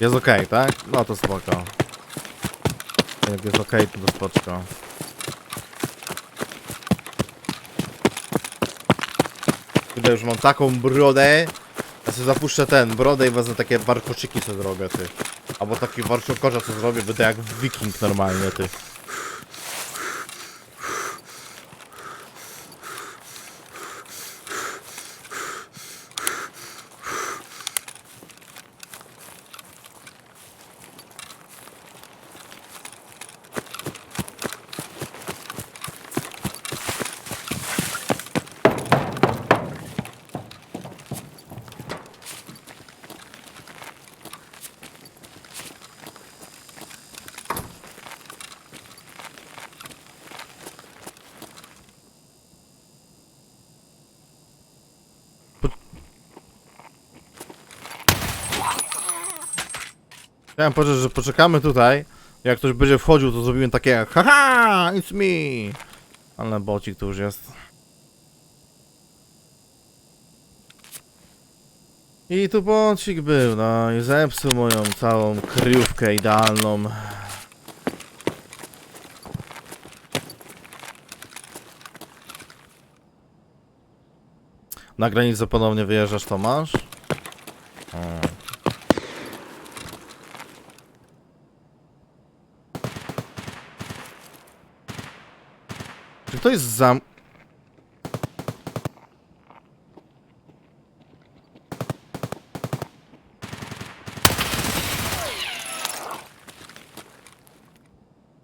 Jest okej, tak? No to spoko. Jak jest okej, to to spoczko. Tutaj już mam taką brodę. Ja sobie zapuszczę ten, brodę i wezmę takie warkoczyki co zrobię, ty. Albo taki warkokorza co zrobię, będę jak wiking normalnie, ty. Chciałem powiedzieć, że poczekamy tutaj. Jak ktoś będzie wchodził, to zrobimy takie Haha, it's me! Ale bocik tu już jest. I tu bocik był, no i zepsuł moją całą kryjówkę idealną. Na granicę ponownie wyjeżdżasz, Tomasz? O. to jest zam...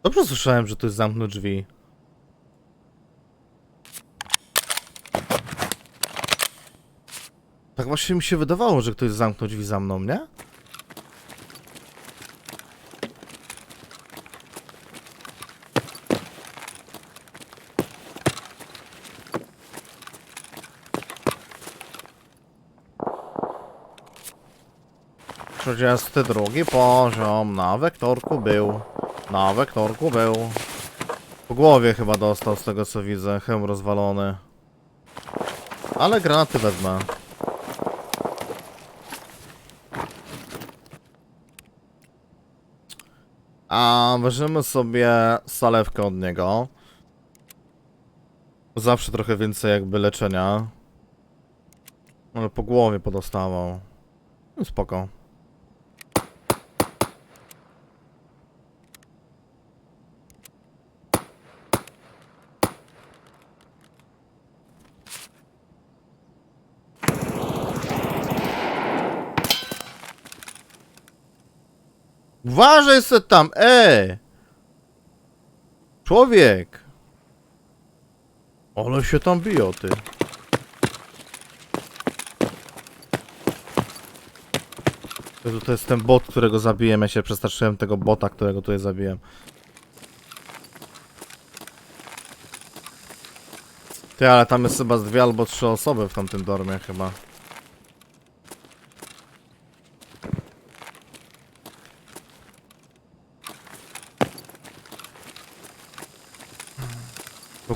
Dobrze słyszałem, że to jest zamknął drzwi. Tak właśnie mi się wydawało, że ktoś zamknął drzwi za mną, nie? Trzydziesty drugi poziom, na wektorku był. Na wektorku był. Po głowie chyba dostał z tego co widzę, hełm rozwalony. Ale granaty wezmę. A weźmiemy sobie salewkę od niego. Zawsze trochę więcej jakby leczenia. Ale po głowie podostawał. No spoko. Uważaj se tam, e! Człowiek! Ale się tam biją, ty. To jest ten bot, którego zabiłem. Ja się przestraszyłem tego bota, którego tutaj zabiłem. Ty, ale tam jest chyba z dwie albo trzy osoby w tamtym dormie chyba.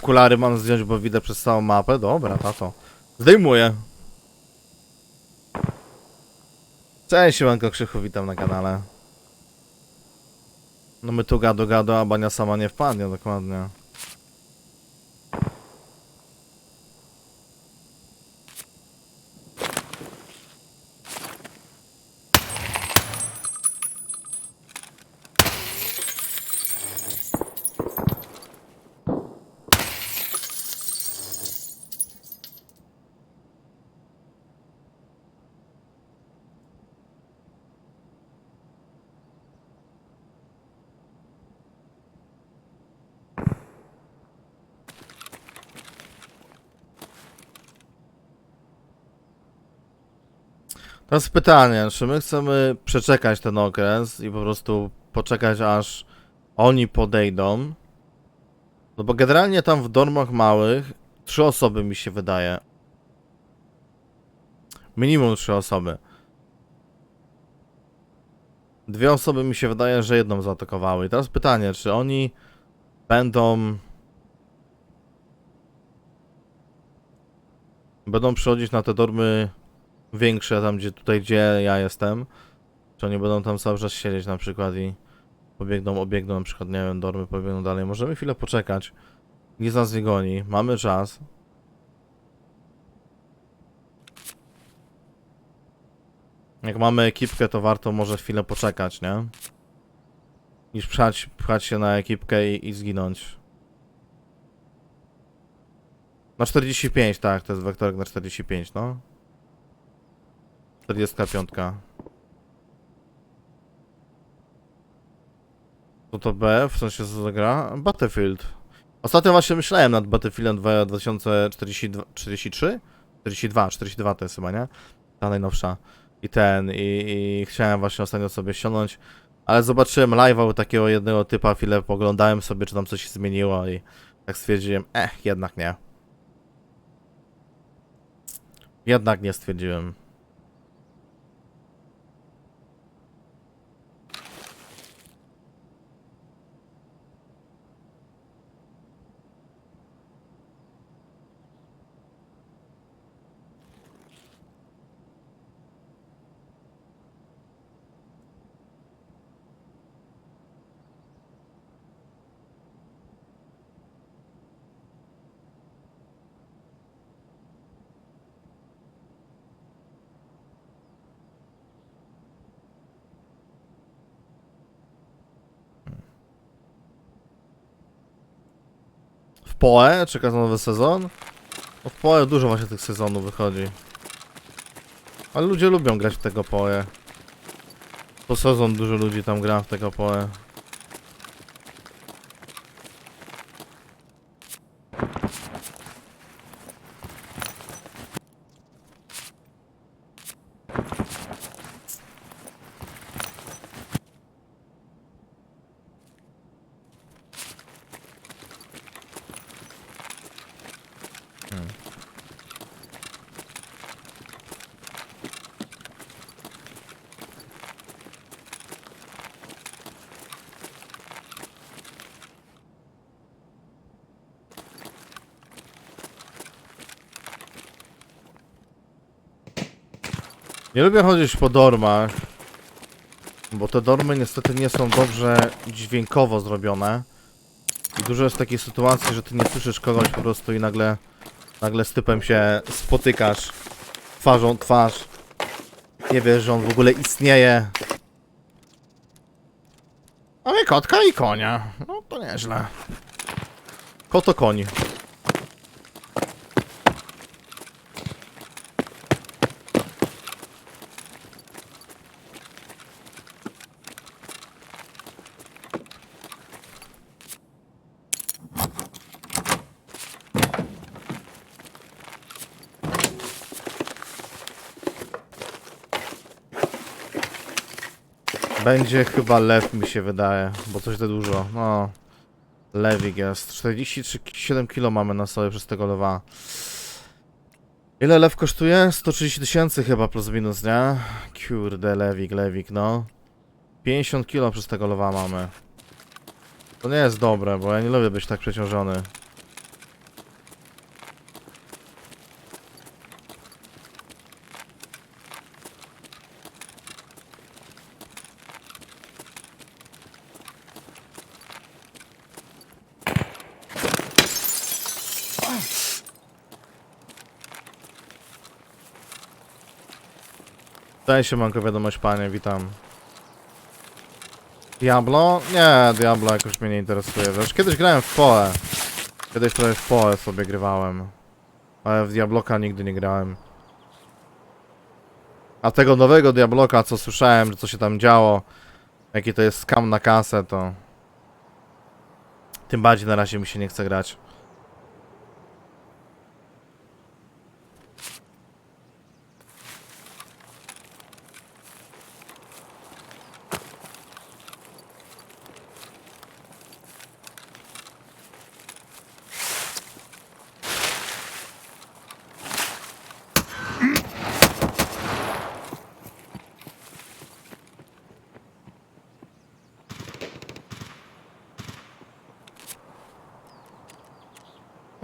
Okulary mam zdjąć, bo widzę przez całą mapę. Dobra, tato. Zdejmuję. Cześć, Siłanko Krzychu, witam na kanale. No my tu gado gado, a bania sama nie wpadnie, dokładnie. Teraz pytanie, czy my chcemy przeczekać ten okres i po prostu poczekać aż oni podejdą? No bo generalnie tam w dormach małych trzy osoby mi się wydaje. Minimum trzy osoby. Dwie osoby mi się wydaje, że jedną zaatakowały. I teraz pytanie, czy oni będą... Będą przychodzić na te dormy większe, tam gdzie tutaj, gdzie ja jestem. Czy oni będą tam cały czas siedzieć na przykład i pobiegną, obiegną na przykład, nie wiem, dormy, pobiegną dalej. Możemy chwilę poczekać. Nic nas nie goni, mamy czas. Jak mamy ekipkę, to warto może chwilę poczekać, nie? Niż pchać, pchać się na ekipkę i, i zginąć. Na 45, tak, to jest wektorek na 45, no. 45. Co to B? W sensie co to gra? Battlefield. Ostatnio właśnie myślałem nad Battlefieldem 2 2042, 43? 42, 42 to jest chyba, nie? Ta najnowsza. I ten, i, i chciałem właśnie ostatnio sobie ściągnąć, ale zobaczyłem live'a u takiego jednego typa, chwilę poglądałem sobie, czy tam coś się zmieniło i tak stwierdziłem, eh, jednak nie. Jednak nie stwierdziłem. W PoE czeka na nowy sezon? W PoE dużo właśnie tych sezonów wychodzi. Ale ludzie lubią grać w tego PoE. Po sezon dużo ludzi tam gra w tego PoE. Nie lubię chodzić po dormach, bo te dormy niestety nie są dobrze dźwiękowo zrobione. I dużo jest takich sytuacji, że ty nie słyszysz kogoś po prostu i nagle, nagle z typem się spotykasz twarzą twarz. Nie wiesz, że on w ogóle istnieje. Mamy kotka i konia. No to nieźle. Kot to koń. Będzie chyba lew mi się wydaje, bo coś za dużo. No. Lewik jest. 47 kilo mamy na sobie przez tego lewa. Ile lew kosztuje? 130 tysięcy chyba plus minus, nie? Kurde, lewik, lewik, no. 50 kilo przez tego lewa mamy. To nie jest dobre, bo ja nie lubię być tak przeciążony. Daj się manko wiadomość panie, witam. Diablo? Nie, Diablo jakoś mnie nie interesuje. Wiesz, kiedyś grałem w PoE. Kiedyś trochę w PoE sobie grywałem. Ale w Diabloka nigdy nie grałem. A tego nowego Diabloka, co słyszałem, że co się tam działo, jaki to jest skam na kasę, to... Tym bardziej na razie mi się nie chce grać.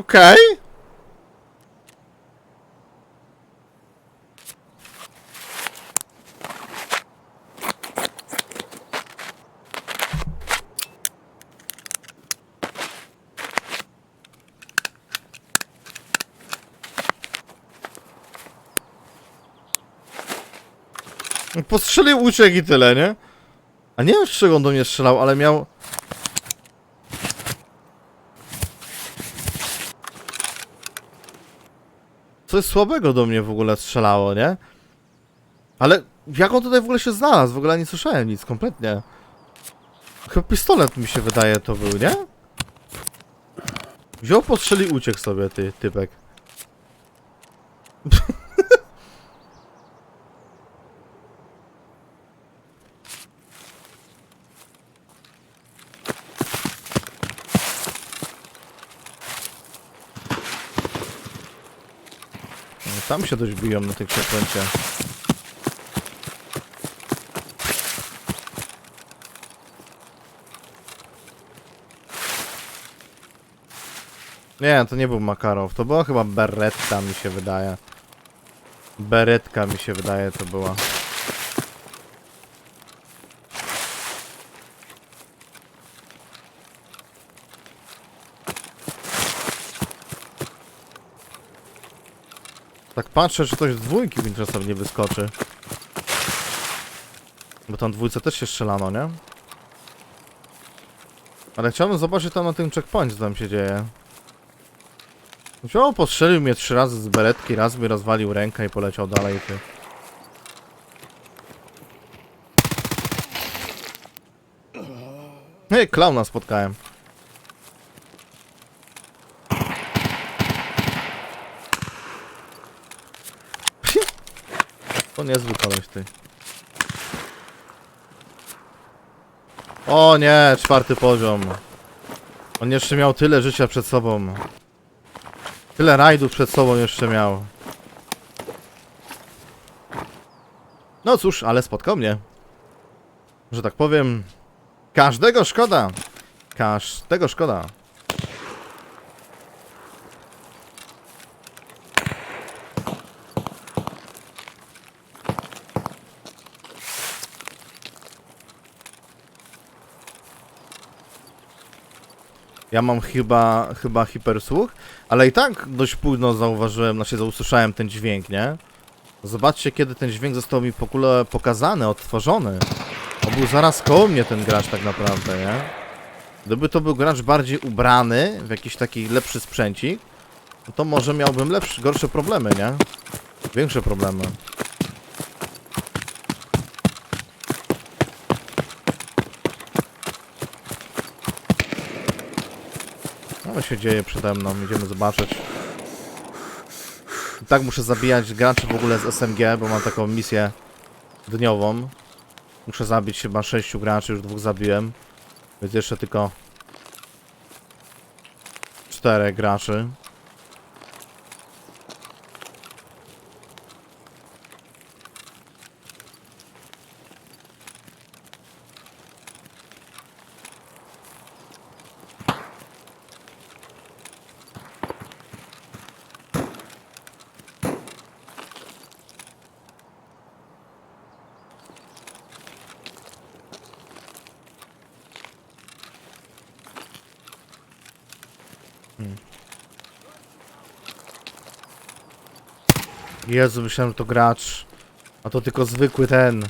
Okej. Okay. Postrzelił uciekł i tyle, nie? A nie wiem, z czego on do mnie strzelał, ale miał... Coś słabego do mnie w ogóle strzelało, nie? Ale jak on tutaj w ogóle się znalazł? W ogóle nie słyszałem nic, kompletnie. Chyba pistolet mi się wydaje to był, nie? Wziął, postrzelił, uciekł sobie, ty, typek. No, Tam się dość biją na tych przekręcie. Nie, to nie był Makarow, to była chyba Beretta mi się wydaje. Beretka mi się wydaje to była. Patrzę, czy coś z dwójki czasem nie wyskoczy. Bo tam dwójce też się strzelano, nie? Ale chciałbym zobaczyć tam na tym checkpoincie, co tam się dzieje. Wziął, postrzelił mnie trzy razy z beretki, raz mi rozwalił rękę i poleciał dalej, ty. Hej, klauna spotkałem. To niezły koleś, ty. O nie, czwarty poziom. On jeszcze miał tyle życia przed sobą. Tyle rajdów przed sobą jeszcze miał. No cóż, ale spotkał mnie. Że tak powiem, każdego szkoda. Każdego szkoda. Ja mam chyba, chyba hipersłuch, ale i tak dość późno zauważyłem, znaczy usłyszałem ten dźwięk, nie? Zobaczcie, kiedy ten dźwięk został mi w ogóle pokazany, odtworzony. On był zaraz koło mnie ten gracz tak naprawdę, nie? Gdyby to był gracz bardziej ubrany, w jakiś taki lepszy sprzęcik, to może miałbym lepsze, gorsze problemy, nie? Większe problemy. Co się dzieje przede mną? Idziemy zobaczyć. I tak muszę zabijać graczy w ogóle z SMG, bo mam taką misję dniową. Muszę zabić chyba 6 graczy, już dwóch zabiłem. Więc jeszcze tylko 4 graczy. Jezu, myślałem, że to gracz. A to tylko zwykły ten.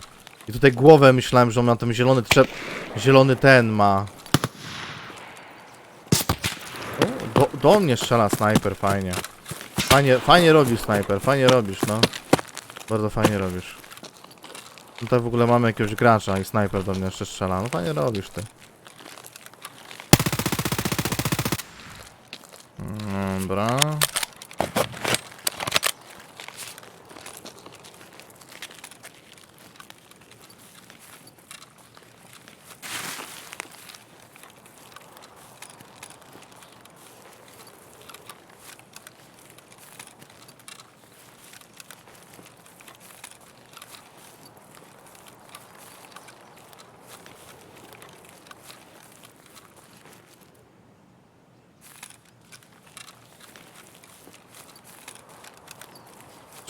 I tutaj głowę myślałem, że on ma ten zielony trzep... Zielony ten ma. O, do, do mnie strzela snajper, fajnie. Fajnie, fajnie robisz snajper, fajnie robisz, no. Bardzo fajnie robisz. Tutaj w ogóle mamy jakiegoś gracza i snajper do mnie jeszcze strzela. No fajnie robisz ty. Dobra.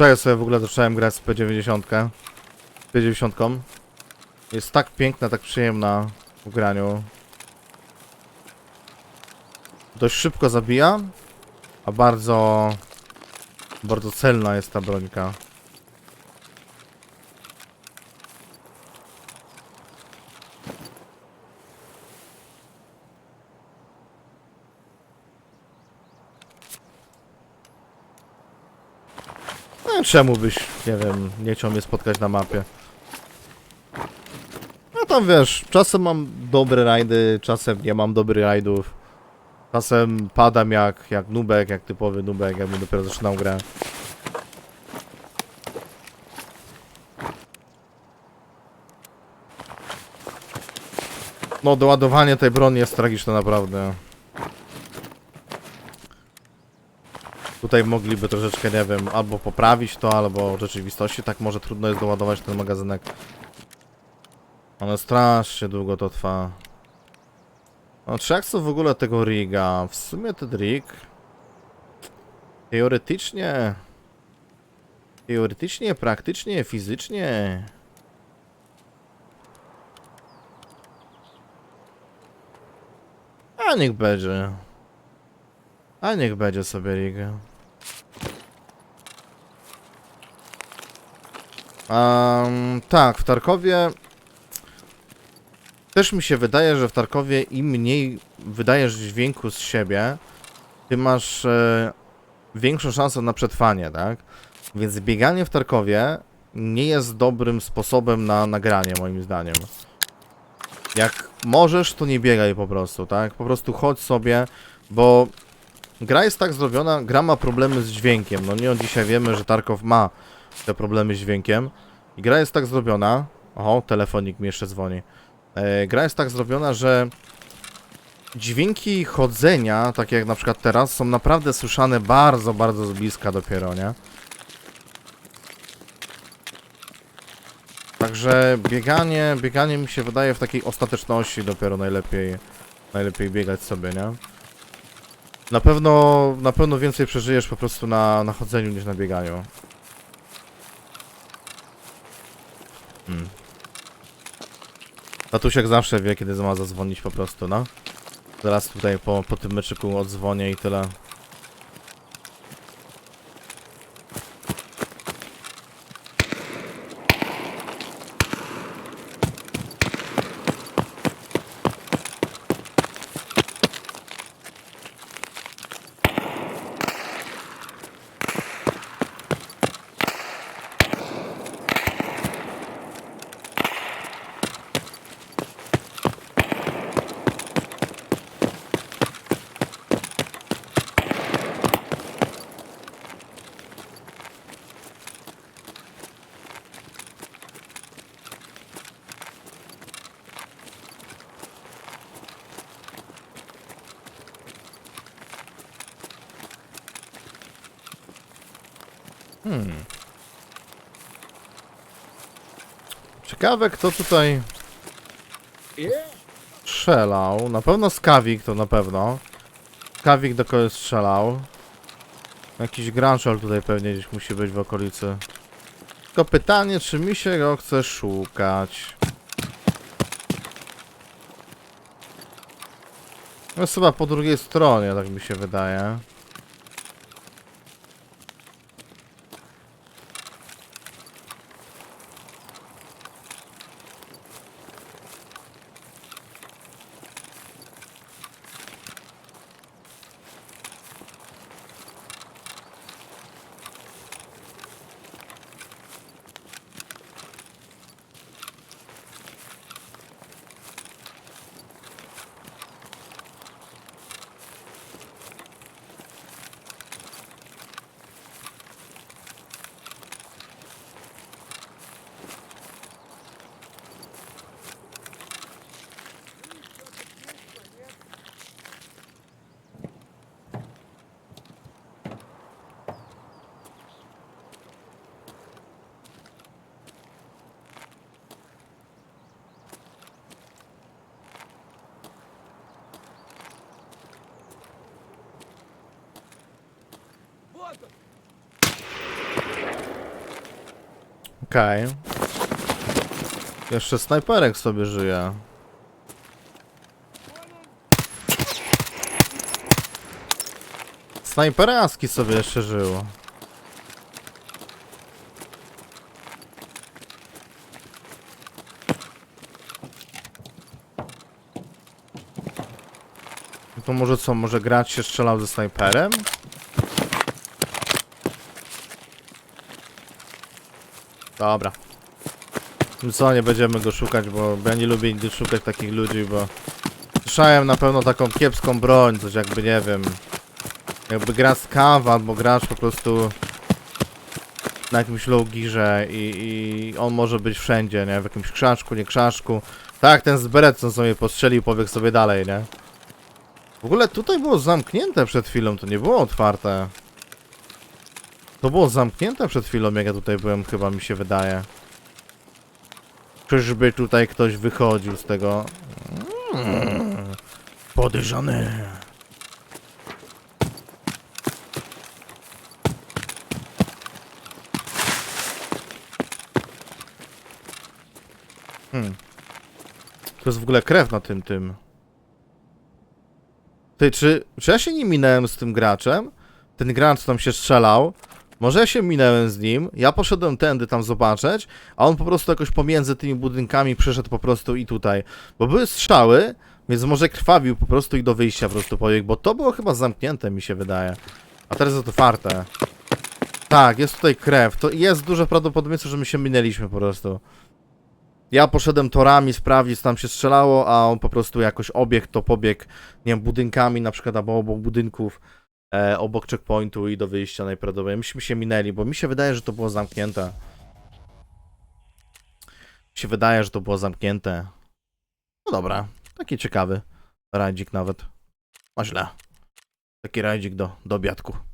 Wczoraj sobie w ogóle zacząłem grać z P90. P90. Jest tak piękna, tak przyjemna w graniu. Dość szybko zabija, a bardzo, bardzo celna jest ta brońka. Wiem czemu byś, nie wiem, nie chciał mnie spotkać na mapie. No tam wiesz, czasem mam dobre rajdy, czasem nie mam dobrych rajdów. Czasem padam jak, jak nubek, jak typowy nubek, jakbym dopiero zaczynał grę. No, doładowanie tej broni jest tragiczne naprawdę. Tutaj mogliby troszeczkę, nie wiem, albo poprawić to, albo w rzeczywistości tak może trudno jest doładować ten magazynek. Ale strasznie długo to trwa. No, czy jak co w ogóle tego riga? W sumie ten rig... Teoretycznie... Teoretycznie, praktycznie, fizycznie... A niech będzie. A niech będzie sobie riga. Um, tak, w Tarkowie też mi się wydaje, że w Tarkowie im mniej wydajesz dźwięku z siebie, tym masz e, większą szansę na przetrwanie, tak? Więc bieganie w Tarkowie nie jest dobrym sposobem na nagranie, moim zdaniem. Jak możesz, to nie biegaj po prostu, tak? Po prostu chodź sobie, bo gra jest tak zrobiona, gra ma problemy z dźwiękiem. No nie od dzisiaj wiemy, że Tarkov ma te problemy z dźwiękiem. I gra jest tak zrobiona. Oho, telefonik mi jeszcze dzwoni. E, gra jest tak zrobiona, że dźwięki chodzenia, takie jak na przykład teraz, są naprawdę słyszane bardzo, bardzo z bliska dopiero, nie? Także bieganie, bieganie mi się wydaje w takiej ostateczności dopiero najlepiej, najlepiej biegać sobie, nie? Na pewno, na pewno więcej przeżyjesz po prostu na, na chodzeniu niż na bieganiu. Hmm. Tatusiek zawsze wie, kiedy ma zadzwonić po prostu, no. Zaraz tutaj po, po tym meczyku odzwonię i tyle. Ciekawe, kto tutaj strzelał. Na pewno Skawik to na pewno. Skawik do kogoś strzelał. Jakiś granczol tutaj pewnie gdzieś musi być w okolicy. Tylko pytanie, czy mi się go chce szukać. Jest chyba po drugiej stronie, tak mi się wydaje. Okej. Jeszcze snajperek sobie żyje. Snajperaski sobie jeszcze żył. No To może co, może grać się strzelał ze snajperem? Dobra. Co, nie będziemy go szukać, bo ja nie lubię nigdy szukać takich ludzi, bo... Słyszałem na pewno taką kiepską broń, coś jakby, nie wiem... Jakby gra z kawa, albo grasz po prostu... Na jakimś low gearze i, i on może być wszędzie, nie? W jakimś krzaczku, nie krzaczku. Tak, ten z beretcą sobie postrzelił, pobiegł sobie dalej, nie? W ogóle tutaj było zamknięte przed chwilą, to nie było otwarte. To było zamknięte przed chwilą, jak ja tutaj byłem, chyba mi się wydaje. Czyżby tutaj ktoś wychodził z tego? Mm, podejrzany. Hmm. To jest w ogóle krew na tym, tym. Ty, czy, czy ja się nie minąłem z tym graczem? Ten gracz tam się strzelał. Może ja się minęłem z nim, ja poszedłem tędy tam zobaczyć, a on po prostu jakoś pomiędzy tymi budynkami przeszedł po prostu i tutaj. Bo były strzały, więc może krwawił po prostu i do wyjścia po prostu pobiegł, bo to było chyba zamknięte mi się wydaje. A teraz jest otwarte. Tak, jest tutaj krew. To jest duże prawdopodobieństwo, że my się minęliśmy po prostu. Ja poszedłem torami sprawdzić, tam się strzelało, a on po prostu jakoś obiegł, to pobiegł, nie wiem, budynkami na przykład, albo obok budynków, e, obok checkpointu i do wyjścia najprawdopodobniej. Myśmy się minęli, bo mi się wydaje, że to było zamknięte. Mi się wydaje, że to było zamknięte. No dobra, taki ciekawy rajdzik nawet. Ma źle. Taki rajdzik do, do obiadku.